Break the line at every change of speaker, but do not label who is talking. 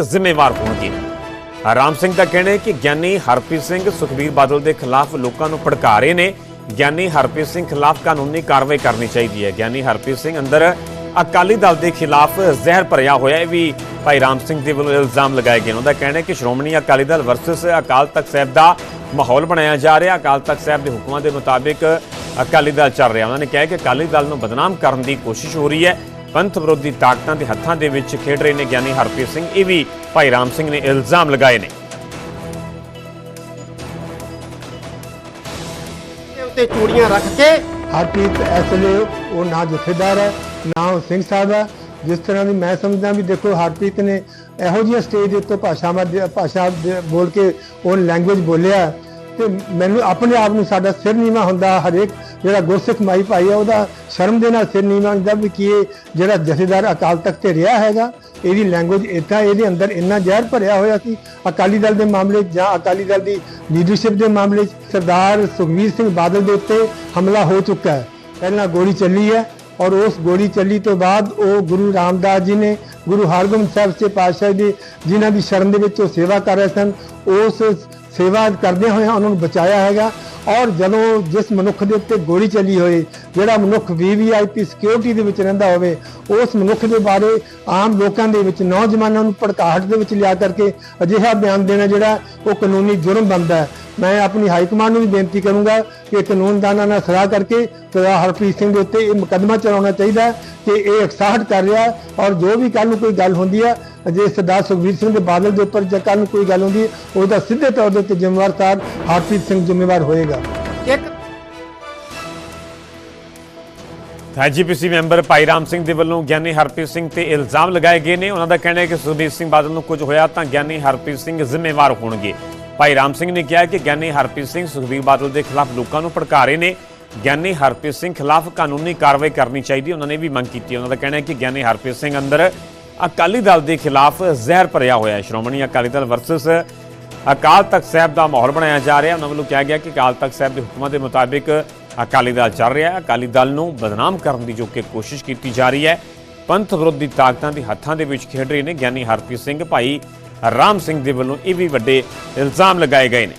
ਜ਼ਿੰਮੇਵਾਰ ਹੋਣਗੇ। ਰਾਮ ਸਿੰਘ ਦਾ ਕਹਿਣਾ ਹੈ ਕਿ ਗਿਆਨੀ ਹਰਪ੍ਰੀਤ ਸਿੰਘ ਸੁਖਬੀਰ ਬਾਦਲ ਦੇ ਖਿਲਾਫ ਲੋਕਾਂ ਨੂੰ ਭੜਕਾ ਰਹੇ ਨੇ। ਗਿਆਨੀ ਹਰਪ੍ਰੀਤ ਸਿੰਘ ਖਿਲਾਫ ਕਾਨੂੰਨੀ ਕਾਰਵਾਈ ਕਰਨੀ ਚਾਹੀਦੀ ਹੈ। ਗਿਆਨੀ ਹਰਪ੍ਰੀਤ ਸਿੰਘ ਅੰਦਰ ਅਕਾਲੀ ਦਲ ਦੇ ਖਿਲਾਫ ਜ਼ਹਿਰ ਭਰਿਆ ਹੋਇਆ ਹੈ। ਇਹ ਵੀ ਭਾਈ ਰਾਮ ਸਿੰਘ ਦੇ ਵੱਲੋਂ ਇਲਜ਼ਾਮ ਲਗਾਏ ਗਏ ਨੇ। ਉਹਦਾ ਕਹਿਣਾ ਹੈ ਕਿ ਸ਼੍ਰੋਮਣੀ ਅਕਾਲੀ ਦਲ ਵਰਸਸ ਅਕਾਲ ਤਖਤ ਸਾਹਿਬ ਦਾ ਮਾਹੌਲ ਬਣਾਇਆ ਜਾ ਰਿਹਾ। ਅਕਾਲ ਤਖਤ ਸਾਹਿਬ ਦੇ ਹੁਕਮਾਂ ਦੇ ਮੁਤਾਬਿਕ ਅਕਾਲੀ ਦਲ ਚੱਲ ਰਿਹਾ। ਉਹਨਾਂ ਨੇ ਕਿਹਾ ਕਿ ਅਕਾਲੀ ਦਲ ਨੂੰ ਬਦਨਾਮ ਕਰਨ ਦੀ ਕੋਸ਼ਿਸ਼ ਹੋ ਰਹੀ ਹੈ। ਪੰਥ ਵਿਰੋਧੀ ਤਾਕਤਾਂ ਦੇ ਹੱਥਾਂ ਦੇ ਵਿੱਚ ਖੇਡ ਰਹੇ ਨੇ ਗਿਆਨੀ ਹਰਪ੍ਰੀਤ ਸਿੰਘ। ਇਹ ਵੀ ਭਾਈ ਰਾਮ ਸਿੰਘ ਨੇ ਇਲਜ਼ਾਮ ਲਗਾਏ ਨੇ।
ਉੱਤੇ ਚੂੜੀਆਂ ਰੱਖ ਕੇ
ਹਰਪ੍ਰੀਤ ਇਸ ਵੇਲੇ ਉਹ ਨਾ ਜਥੇਦਾਰ ਹੈ ਨਾ ਉਹ ਸਿੰਘ ਸਾਹਿਬ ਹੈ। ਜਿਸ ਤਰ੍ਹਾਂ ਦੀ ਮੈਂ ਸਮਝਦਾ ਵੀ ਦੇਖੋ ਹਰਪ੍ਰੀਤ ਨੇ ਇਹੋ ਜਿਹੀਆਂ ਸਟੇਜ ਦੇ ਉੱਤੇ ਭਾਸ਼ਾਵਾਂ ਭਾਸ਼ਾ ਬੋਲ ਕੇ ਉਹ ਲੈਂਗੁਏਜ ਬੋਲਿਆ। ਤੇ ਮੈਨੂੰ ਆਪਣੇ ਆਪ ਨੂੰ ਸਾਡਾ ਸਿਰ ਨੀਵਾ ਹੁੰਦਾ, ਹਰੇਕ ਜਿਹੜਾ ਗੁਰਸਿੱਖ ਮਾਈ ਭਾਈ ਹੈ ਉਹਦਾ ਸ਼ਰਮ ਦੇ ਨਾਲ ਸਿਰ ਨੀਵਾ ਹੁੰਦਾ ਵੀ ਕੀ ਇਹ ਜਿਹੜਾ ਜਥੇਦਾਰ ਅਕਾਲ ਤਖਤ ਤੇ ਰਿਹਾ ਹੈਗਾ, ਇਹਦੀ ਲੈਂਗੁਏਜ ਇਦਾਂ ਇਹਦੇ ਅੰਦਰ ਇੰਨਾ ਜ਼ਹਿਰ ਭਰਿਆ ਹੋਇਆ ਸੀ। ਅਕਾਲੀ ਦਲ ਦੇ ਮਾਮਲੇ 'ਚ ਜਾਂ ਅਕਾਲੀ ਦਲ ਦੀ ਲੀਡਰਸ਼ਿਪ ਦੇ ਮਾਮਲੇ 'ਚ ਸਰਦਾਰ ਸੁਖਵੀਰ ਸਿੰਘ ਬਾਦਲ ਦੇ ਉੱਤੇ ਹਮਲਾ ਹੋ ਚੁੱਕਾ ਹੈ। ਪਹਿਲਾਂ ਗੋਲੀ ਚੱਲੀ ਹੈ ਔਰ ਉਸ ਗੋਲੀ ਚੱਲੀ ਤੋਂ ਬਾਅਦ ਉਹ ਗੁਰੂ ਰਾਮਦਾਸ ਜੀ ਨੇ, ਗੁਰੂ ਹਰਗੋਬਿੰਦ ਸਾਹਿਬ ਸੇ ਪਾਤਸ਼ਾਹ ਦੀ ਜਿਨ੍ਹਾਂ ਦੀ ਸ਼ਰਨ ਦੇ ਵਿੱਚ ਉਹ ਸੇਵਾ ਕਰ ਰਹੇ ਸਨ, ਉਸ ਸੇਵਾ ਕਰਦੇ ਹੋਏ ਉਹਨਾਂ ਨੂੰ ਬਚਾਇਆ ਹੈਗਾ। ਔਰ ਜਦੋਂ ਜਿਸ ਮਨੁੱਖ ਦੇ ਉੱਤੇ ਗੋਲੀ ਚੱਲੀ ਹੋਏ ਜਿਹੜਾ ਮਨੁੱਖ ਵੀਵੀਆਈਪੀ ਸਿਕਿਉਰਿਟੀ ਦੇ ਵਿੱਚ ਰਹਿੰਦਾ ਹੋਵੇ, ਉਸ ਮਨੁੱਖ ਦੇ ਬਾਰੇ ਆਮ ਲੋਕਾਂ ਦੇ ਵਿੱਚ, ਨੌਜਵਾਨਾਂ ਨੂੰ ਭੜਕਾਹਟ ਦੇ ਵਿੱਚ ਲਿਆ ਕਰਕੇ ਅਜਿਹਾ ਬਿਆਨ ਦੇਣਾ ਜਿਹੜਾ ਉਹ ਕਾਨੂੰਨੀ ਜੁਰਮ ਬਣਦਾ ਹੈ। ਮੈਂ ਆਪਣੀ ਹਾਈ ਕਮਾਂਡ ਨੂੰ ਵੀ ਬੇਨਤੀ ਕਰੂੰਗਾ ਕਿ ਕਾਨੂੰਨਦਾਨਾਂ ਨਾਲ ਸਲਾਹ ਕਰਕੇ ਸਰਦਾਰ ਹਰਪ੍ਰੀਤ ਸਿੰਘ ਦੇ ਉੱਤੇ ਇਹ ਮੁਕੱਦਮਾ ਚਲਾਉਣਾ ਚਾਹੀਦਾ ਕਿ ਇਹ ਇਕਸਾਹਟ ਕਰ ਰਿਹਾ ਔਰ ਜੋ ਵੀ ਕੱਲ ਨੂੰ ਕੋਈ ਗੱਲ ਹੁੰਦੀ ਹੈ ਜੇ ਸਰਦਾਰ ਸੁਖਬੀਰ ਸਿੰਘ ਦੇ ਬਾਦਲ ਦੇ ਉੱਪਰ ਜੇ ਕੱਲ ਨੂੰ ਕੋਈ ਗੱਲ ਹੁੰਦੀ ਉਹਦਾ ਸਿੱਧੇ ਤੌਰ ਦੇ ਉੱਤੇ ਜ਼ਿੰਮੇਵਾਰ ਸਰ ਹਰਪ੍ਰੀਤ ਸਿੰਘ ਜ਼ਿੰਮੇਵਾਰ ਹੋਏਗਾ।
ਇੱਕ
ਐਜੀਪੀਸੀ ਮੈਂਬਰ ਭਾਈ ਰਾਮ ਸਿੰਘ ਦੇ ਵੱਲੋਂ ਗਿਆਨੀ ਹਰਪ੍ਰੀਤ ਸਿੰਘ ਤੇ ਇਲਜ਼ਾਮ ਲਗਾਏ ਗਏ ਨੇ। ਉਹਨਾਂ ਦਾ ਕਹਿਣਾ ਹੈ ਕਿ ਸੁਖਬੀਰ ਸਿੰਘ ਬਾਦਲ ਨੂੰ ਕੁਝ ਹੋਇਆ ਤਾਂ ਗਿਆਨੀ ਹਰਪ੍ਰੀਤ ਸਿੰਘ ਜ਼ਿੰਮੇਵਾਰ ਹੋਣਗੇ। ਭਾਈ ਰਾਮ ਸਿੰਘ ਨੇ ਕਿਹਾ ਕਿ ਗਿਆਨੀ ਹਰਪ੍ਰੀਤ ਸਿੰਘ ਸੁਖਬੀਰ ਬਾਦਲ ਦੇ ਖਿਲਾਫ ਲੋਕਾਂ ਨੂੰ ਭੜਕਾ ਰਹੇ ਨੇ। ਗਿਆਨੀ ਹਰਪ੍ਰੀਤ ਸਿੰਘ ਖਿਲਾਫ ਕਾਨੂੰਨੀ ਕਾਰਵਾਈ ਕਰਨੀ ਚਾਹੀਦੀ, ਉਹਨਾਂ ਨੇ ਵੀ ਮੰਗ ਕੀਤੀ ਉਹਨਾਂ ਦਾ ਕਹਿਣਾ ਹੈ ਕਿ ਗਿਆਨੀ ਹਰਪ੍ਰੀਤ ਸਿੰਘ ਅੰਦਰ ਅਕਾਲੀ ਦਲ ਦੇ ਖਿਲਾਫ ਜ਼ਹਿਰ ਭਰਿਆ ਹੋਇਆ ਹੈ। ਸ਼੍ਰੋਮਣੀ ਅਕਾਲੀ ਦਲ ਵਰਸਸ ਅਕਾਲ ਤਖਤ ਸਾਹਿਬ ਦਾ ਮਾਹੌਲ ਬਣਾਇਆ ਜਾ ਰਿਹਾ। ਉਹਨਾਂ ਵੱਲੋਂ ਕਿਹਾ ਗਿਆ ਕਿ ਅਕਾਲ ਤਖਤ ਸਾਹਿਬ ਦੇ ਹੁਕਮਾਂ ਦੇ ਮੁਤਾਬਿਕ ਅਕਾਲੀ ਦਲ ਚੱਲ ਰਿਹਾ ਹੈ। ਅਕਾਲੀ ਦਲ ਨੂੰ ਬਦਨਾਮ ਕਰਨ ਦੀ ਜੋ ਕਿ ਕੋਸ਼ਿਸ਼ ਕੀਤੀ ਜਾ ਰਹੀ ਹੈ, ਪੰਥ ਵਿਰੋਧੀ ਤਾਕਤਾਂ ਦੇ ਹੱਥਾਂ ਦੇ ਵਿੱਚ ਖੇਡ ਰਹੇ ਨੇ ਗਿਆਨੀ ਹਰਪ੍ਰੀਤ ਸਿੰਘ। ਭਾਈ ਰਾਮ ਸਿੰਘ ਦੇ ਵੱਲੋਂ ਇਹ ਵੀ ਵੱਡੇ ਇਲਜ਼ਾਮ ਲਗਾਏ ਗਏ ਨੇ।